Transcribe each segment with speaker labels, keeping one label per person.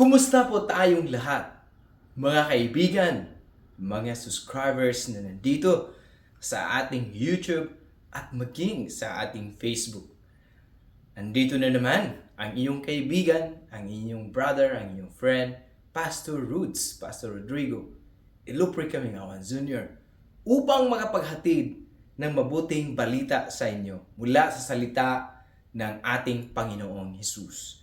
Speaker 1: Kumusta po tayong lahat? Mga kaibigan, mga subscribers na nandito sa ating YouTube at maging sa ating Facebook. Andito na naman ang iyong kaibigan, ang inyong brother, ang inyong friend, Pastor Roots, Pastor Rodrigo, Ilupri Kamingawan Jr. upang makapaghatid ng mabuting balita sa inyo mula sa salita ng ating Panginoong Hesus.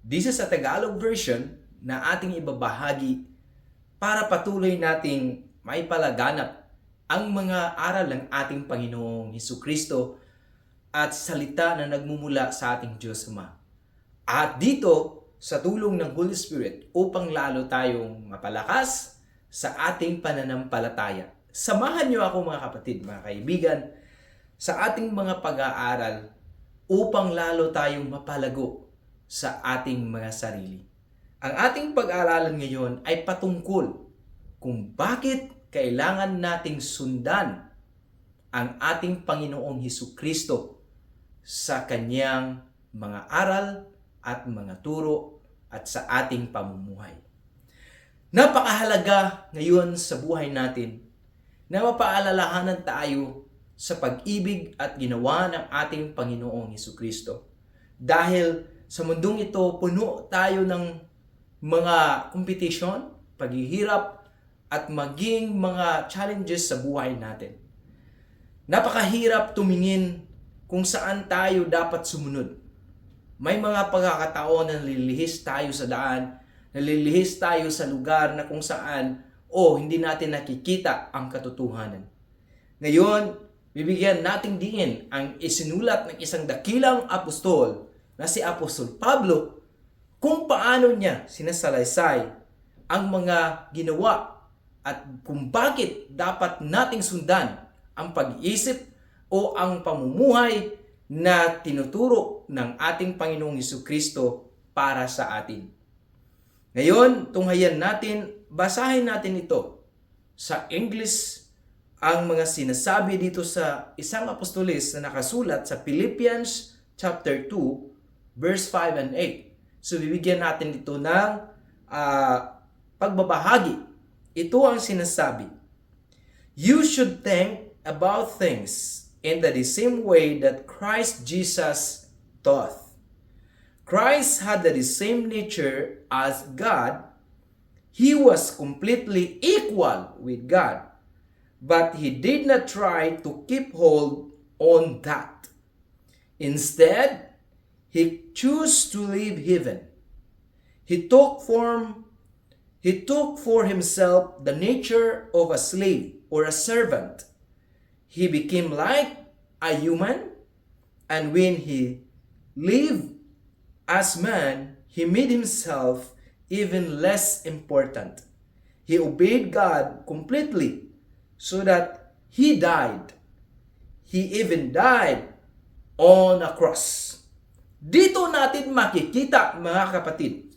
Speaker 1: This is a Tagalog version na ating ibabahagi para patuloy nating may palaganap ang mga aral ng ating Panginoong Hesus Kristo at salita na nagmumula sa ating Diyos Ama. At dito, sa tulong ng Holy Spirit upang lalo tayong mapalakas sa ating pananampalataya. Samahan niyo ako mga kapatid, mga kaibigan, sa ating mga pag-aaral upang lalo tayong mapalago sa ating mga sarili. Ang ating pag-aaralan ngayon ay patungkol kung bakit kailangan nating sundan ang ating Panginoong Hesus Kristo sa kanyang mga aral at mga turo at sa ating pamumuhay. Napakahalaga ngayon sa buhay natin na mapaalalahanan tayo sa pag-ibig at ginawa ng ating Panginoong Hesus Kristo. Dahil sa mundong ito, puno tayo ng mga competition, paghihirap, at maging mga challenges sa buhay natin. Napakahirap tumingin kung saan tayo dapat sumunod. May mga pagkakataon na nalilihis tayo sa daan, nalilihis tayo sa lugar na kung saan o hindi natin nakikita ang katotohanan. Ngayon, bibigyan nating diin ang isinulat ng isang dakilang apostol na si Apostol Pablo kung paano niya sinasalaysay ang mga ginawa at kung bakit dapat nating sundan ang pag-iisip o ang pamumuhay na tinuturo ng ating Panginoong Hesus Kristo para sa atin. Ngayon, tunghayan natin, basahin natin ito sa English ang mga sinasabi dito sa isang apostolis na nakasulat sa Philippians chapter 2 verse 5 and 8. So bibigyan natin ito ng ah, pagbabahagi. Ito ang sinasabi. You should think about things in the same way that Christ Jesus taught. Christ had the same nature as God. He was completely equal with God, but he did not try to keep hold on that. Instead, he chose to leave heaven. He took form he took for himself the nature of a slave or a servant. He became like a human, and when he lived as man, he made himself even less important. He obeyed God completely so that he died. He even died on a cross. Dito natin makikita mga kapatid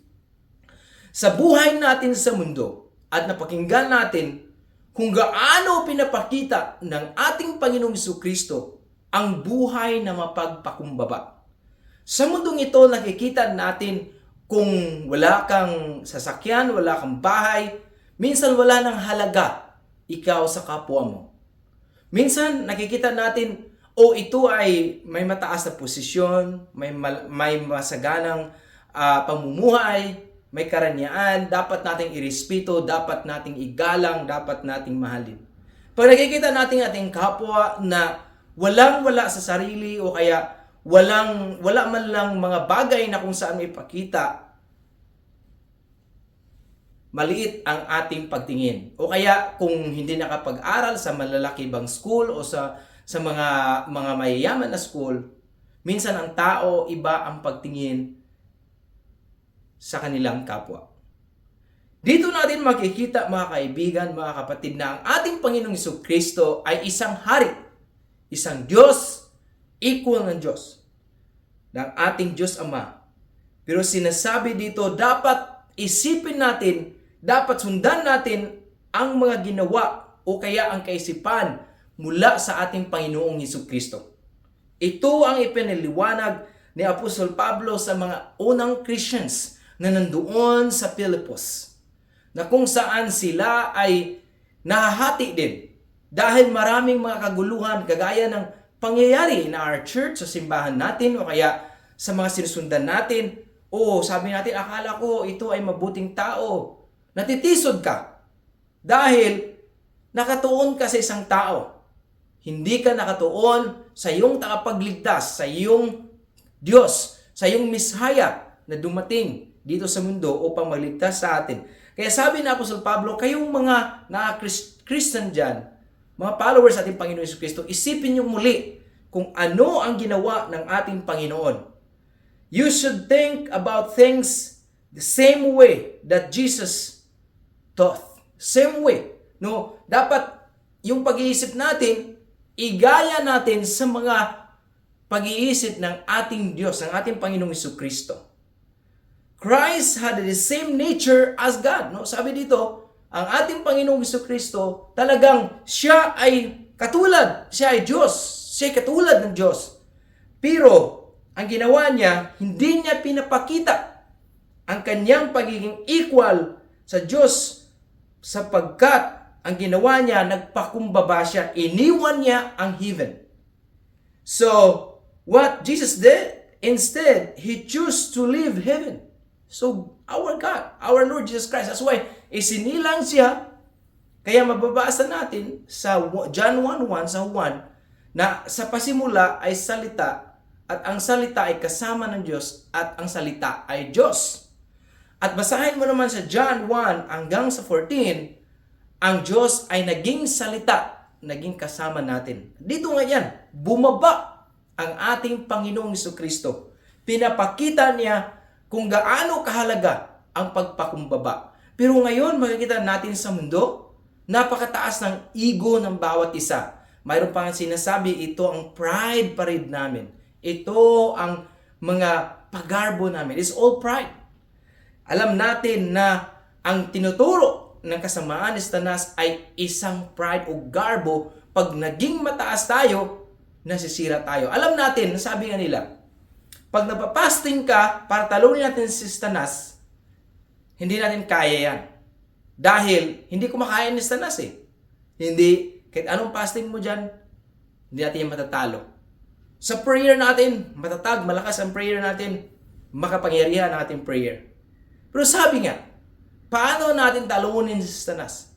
Speaker 1: sa buhay natin sa mundo at napakinggan natin kung gaano pinapakita ng ating Panginoong Hesus Kristo ang buhay na mapagpakumbaba. Sa mundong ito, nakikita natin kung wala kang sasakyan, wala kang bahay, minsan wala nang halaga ikaw sa kapwa mo. Minsan nakikita natin, o ito ay may mataas na posisyon, may, mal- may masaganang ah, pamumuhay, may karanyaan, dapat nating irespeto, dapat nating igalang, dapat nating mahalin. Pag nakikita natin ating kapwa na walang-wala sa sarili o kaya walang wala man lang mga bagay na kung saan may pakita maliit ang ating pagtingin. O kaya kung hindi nakapag-aral sa malalaki bang school o sa sa mga mga mayayaman na school, minsan ang tao iba ang pagtingin sa kanilang kapwa. Dito natin makikita mga kaibigan, mga kapatid na ang ating Panginoong Iso Kristo ay isang hari, isang Diyos, equal ng Diyos, ng ating Diyos Ama. Pero sinasabi dito, dapat isipin natin, dapat sundan natin ang mga ginawa o kaya ang kaisipan mula sa ating Panginoong Hesus Kristo. Ito ang ipinaliwanag ni Apostol Pablo sa mga unang Christians na nandoon sa Philippos na kung saan sila ay nahahati din dahil maraming mga kaguluhan kagaya ng pangyayari in our church sa simbahan natin o kaya sa mga sinusundan natin. O sabi natin akala ko ito ay mabuting tao. Natitisod ka dahil nakatuon ka sa isang tao hindi ka nakatuon sa iyong takapagligtas, sa iyong Diyos, sa iyong Mishaya na dumating dito sa mundo upang magligtas sa atin. Kaya sabi na Apostol Pablo, kayong mga na Christian dyan, mga followers ating Panginoon Yesus Kristo, isipin niyo muli kung ano ang ginawa ng ating Panginoon. You should think about things the same way that Jesus taught. Same way. No, dapat yung pag-iisip natin igaya natin sa mga pag-iisip ng ating Diyos, ng ating Panginoong Iso Kristo. Christ had the same nature as God. No? Sabi dito, ang ating Panginoong Iso Kristo, talagang siya ay katulad, siya ay Diyos, siya ay katulad ng Diyos. Pero, ang ginawa niya, hindi niya pinapakita ang kanyang pagiging equal sa Diyos sapagkat ang ginawa niya, nagpakumbaba siya, iniwan niya ang heaven. So, what Jesus did, instead, He chose to leave heaven. So, our God, our Lord Jesus Christ, that's why, isinilang siya, kaya mababasa natin sa John 1.1 sa 1, na sa pasimula ay salita, at ang salita ay kasama ng Diyos, at ang salita ay Diyos. At basahin mo naman sa John 1 hanggang sa 14, ang Diyos ay naging salita, naging kasama natin. Dito nga yan, bumaba ang ating Panginoong Kristo. Pinapakita niya kung gaano kahalaga ang pagpakumbaba. Pero ngayon, makikita natin sa mundo, napakataas ng ego ng bawat isa. Mayroon pang sinasabi, ito ang pride pa rin namin. Ito ang mga pagarbo namin. It's all pride. Alam natin na ang tinuturo ng kasamaan ni Satanas ay isang pride o garbo. Pag naging mataas tayo, nasisira tayo. Alam natin, sabi nga nila, pag napapasting ka para talunin natin si Satanas, hindi natin kaya yan. Dahil hindi kumakain ni Satanas eh. Hindi, kahit anong fasting mo dyan, hindi natin yung matatalo. Sa prayer natin, matatag, malakas ang prayer natin, makapangyarihan ang ating prayer. Pero sabi nga, Paano natin talunin si Satanas?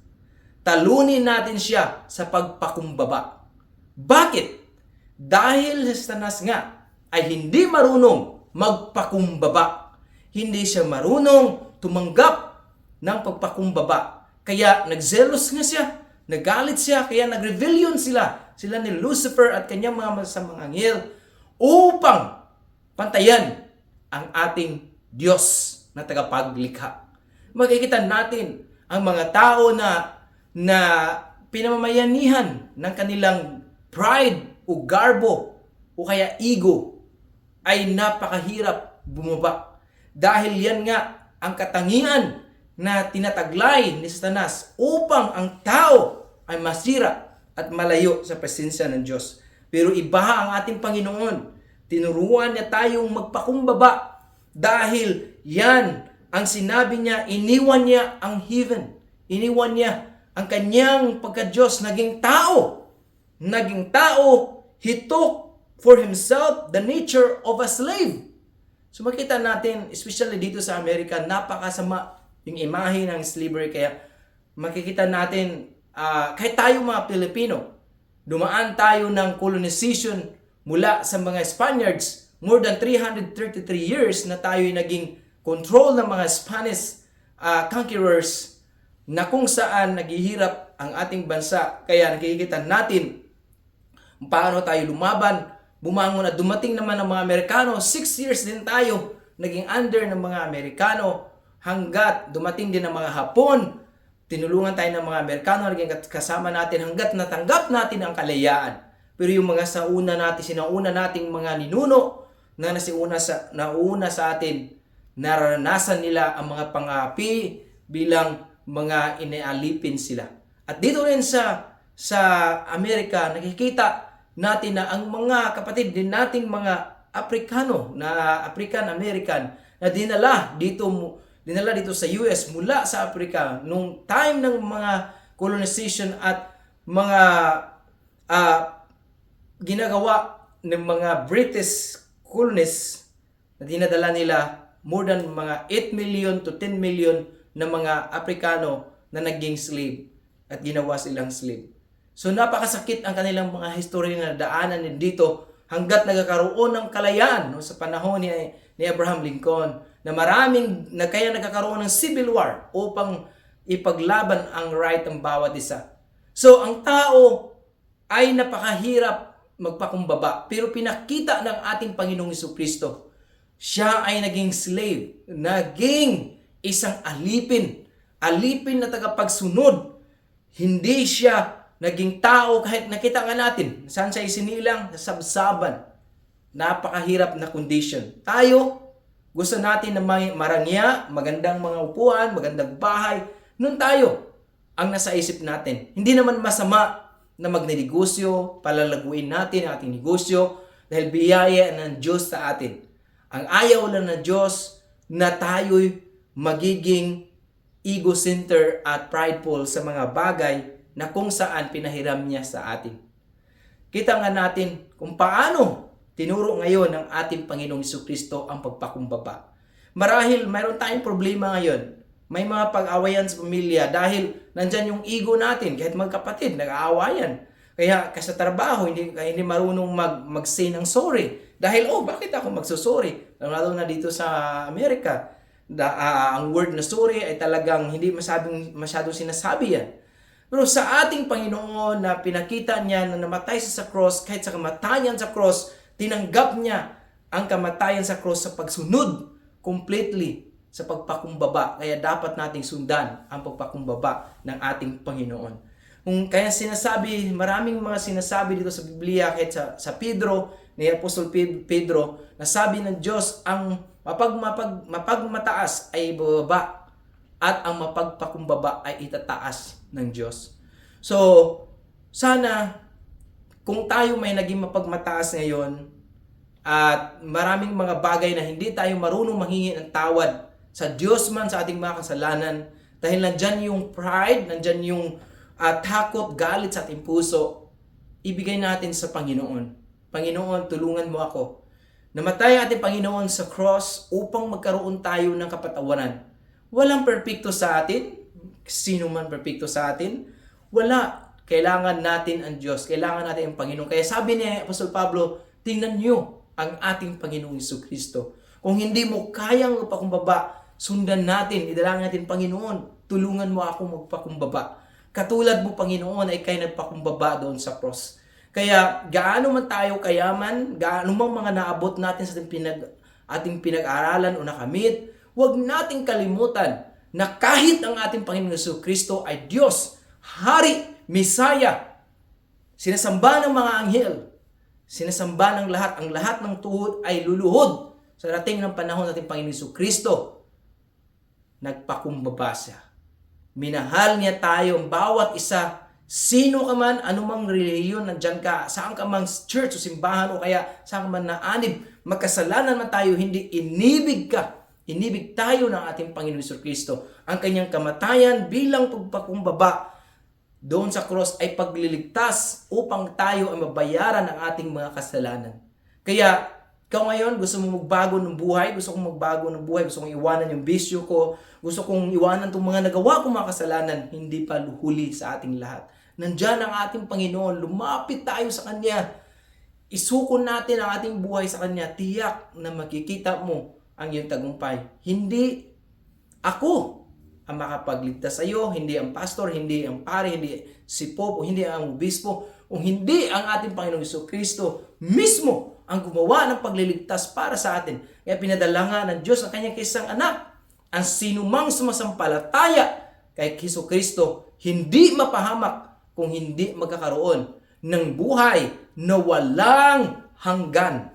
Speaker 1: Talunin natin siya sa pagpakumbaba. Bakit? Dahil si Satanas nga ay hindi marunong magpakumbaba. Hindi siya marunong tumanggap ng pagpakumbaba. Kaya nagzelos nga siya, nagalit siya, kaya nag-rebellion sila. Sila ni Lucifer at kanyang mga masamang anghel upang pantayan ang ating Diyos na tagapaglikha makikita natin ang mga tao na na pinamamayanihan ng kanilang pride o garbo o kaya ego ay napakahirap bumaba. Dahil yan nga ang katangian na tinataglay ni Satanas upang ang tao ay masira at malayo sa presensya ng Diyos. Pero iba ang ating Panginoon. Tinuruan niya tayong magpakumbaba dahil yan ang sinabi niya, iniwan niya ang heaven. Iniwan niya ang kanyang pagka-Diyos, naging tao. Naging tao, he took for himself the nature of a slave. So makita natin, especially dito sa Amerika, napakasama yung imahe ng slavery. Kaya makikita natin, uh, kahit tayo mga Pilipino, dumaan tayo ng colonization mula sa mga Spaniards, more than 333 years na tayo naging control ng mga Spanish uh, conquerors na kung saan naghihirap ang ating bansa. Kaya nakikita natin paano tayo lumaban, bumangon at dumating naman ng mga Amerikano. Six years din tayo naging under ng mga Amerikano hanggat dumating din ng mga Hapon. Tinulungan tayo ng mga Amerikano, naging kasama natin hanggat natanggap natin ang kalayaan. Pero yung mga sa una natin, sinauna nating mga ninuno na nasiuna sa, nauna sa atin, naranasan nila ang mga pangapi bilang mga inaalipin sila. At dito rin sa sa Amerika, nakikita natin na ang mga kapatid din nating mga Aprikano na African American na dinala dito dinala dito sa US mula sa Africa nung time ng mga colonization at mga ah, ginagawa ng mga British colonists na dinadala nila more than mga 8 million to 10 million na mga Aprikano na naging slave at ginawa silang slave. So napakasakit ang kanilang mga history na daanan dito hanggat nagkakaroon ng kalayaan no, sa panahon ni, ni Abraham Lincoln na maraming na kaya nagkakaroon ng civil war upang ipaglaban ang right ng bawat isa. So ang tao ay napakahirap magpakumbaba pero pinakita ng ating Panginoong Kristo siya ay naging slave, naging isang alipin, alipin na tagapagsunod. Hindi siya naging tao kahit nakita nga natin saan siya isinilang sa sabsaban. Napakahirap na condition. Tayo, gusto natin na may marangya, magandang mga upuan, magandang bahay. Noon tayo ang nasa isip natin. Hindi naman masama na magnegosyo, palalaguin natin ang ating negosyo dahil biyaya ng Diyos sa atin. Ang ayaw lang ng Diyos na tayo'y magiging ego center at prideful sa mga bagay na kung saan pinahiram niya sa atin. Kita nga natin kung paano tinuro ngayon ng ating Panginoong Kristo ang pagpakumbaba. Marahil mayroon tayong problema ngayon. May mga pag-awayan sa pamilya dahil nandyan yung ego natin kahit magkapatid, nag-aawayan. Kaya kasi trabaho, hindi, hindi marunong mag, mag-say ng sorry. Dahil, oh, bakit ako magsusorry? Lalo na dito sa Amerika, da, ah, ang word na sorry ay talagang hindi masyadong, masyadong sinasabi yan. Pero sa ating Panginoon na pinakita niya na namatay siya sa cross, kahit sa kamatayan sa cross, tinanggap niya ang kamatayan sa cross sa pagsunod completely sa pagpakumbaba. Kaya dapat nating sundan ang pagpakumbaba ng ating Panginoon. Kung kaya sinasabi, maraming mga sinasabi dito sa Biblia kahit sa, sa Pedro, ni Apostol Ped- Pedro, na sabi ng Diyos, ang mapag, mapag, mapagmataas ay bababa at ang mapagpakumbaba ay itataas ng Diyos. So, sana kung tayo may naging mapagmataas ngayon at maraming mga bagay na hindi tayo marunong manghingi ng tawad sa Diyos man sa ating mga kasalanan dahil nandyan yung pride, nandyan yung ah, takot, galit sa ating puso, ibigay natin sa Panginoon. Panginoon, tulungan mo ako. Namatay ang ating Panginoon sa cross upang magkaroon tayo ng kapatawaran. Walang perpekto sa atin. Sino man perpekto sa atin? Wala. Kailangan natin ang Diyos. Kailangan natin ang Panginoon. Kaya sabi ni Apostol Pablo, tingnan niyo ang ating Panginoong Iso Kristo. Kung hindi mo kayang magpakumbaba, sundan natin, idalangin natin, Panginoon, tulungan mo ako magpakumbaba. Katulad mo, Panginoon, ay kay nagpakumbaba doon sa cross. Kaya gaano man tayo kayaman, gaano mang mga naabot natin sa ating, pinag, ating pinag-aralan o nakamit, huwag nating kalimutan na kahit ang ating Panginoon Yesu Kristo ay Diyos, Hari, Misaya, sinasamba ng mga anghel, sinasamba ng lahat, ang lahat ng tuhod ay luluhod sa dating ng panahon ng ating Panginoon Yesu Kristo. Nagpakumbaba siya. Minahal niya tayo, bawat isa, sino ka man, anumang reliyon, nandyan ka, saan ka mang church o simbahan o kaya saan ka man naanib, magkasalanan man tayo, hindi inibig ka. Inibig tayo ng ating Panginoon Yesu Kristo. Ang kanyang kamatayan bilang pagpakumbaba doon sa cross ay pagliligtas upang tayo ay mabayaran ang ating mga kasalanan. Kaya, ikaw ngayon, gusto mo magbago ng buhay, gusto kong magbago ng buhay, gusto kong iwanan yung bisyo ko, gusto kong iwanan itong mga nagawa kong mga kasalanan, hindi pa huli sa ating lahat. Nandyan ang ating Panginoon, lumapit tayo sa Kanya. Isuko natin ang ating buhay sa Kanya, tiyak na makikita mo ang iyong tagumpay. Hindi ako ang makapagligtas sa iyo, hindi ang pastor, hindi ang pare, hindi si Pope, o hindi ang obispo, o hindi ang ating Panginoong Iso Kristo mismo ang gumawa ng pagliligtas para sa atin. Kaya pinadala nga ng Diyos ang kanyang kisang anak. Ang sinumang sumasampalataya kay Kristo Kristo, hindi mapahamak kung hindi magkakaroon ng buhay na walang hanggan.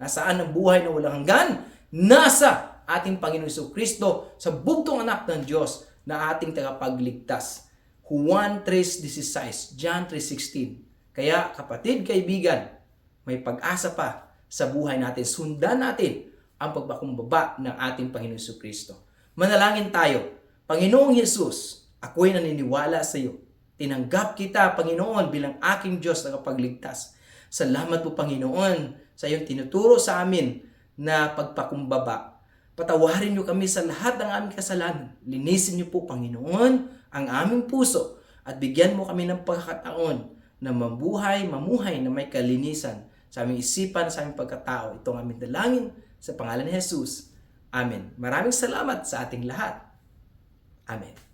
Speaker 1: Nasaan ang buhay na walang hanggan? Nasa ating Panginoon Iso Kristo sa bugtong anak ng Diyos na ating tagapagligtas. Juan 3.16, John 3.16. Kaya kapatid, kaibigan, may pag-asa pa sa buhay natin. Sundan natin ang pagpakumbaba ng ating Panginoon Hesus Kristo. Manalangin tayo. Panginoong Yesus, ako'y naniniwala sa iyo. Tinanggap kita, Panginoon, bilang aking Diyos na kapagligtas. Salamat po, Panginoon, sa iyong tinuturo sa amin na pagpakumbaba. Patawarin niyo kami sa lahat ng aming kasalanan. Linisin niyo po, Panginoon, ang aming puso at bigyan mo kami ng pagkakataon na mabuhay, mamuhay na may kalinisan sa aming isipan, sa aming pagkatao. Ito ang aming dalangin sa pangalan ni Jesus. Amen. Maraming salamat sa ating lahat. Amen.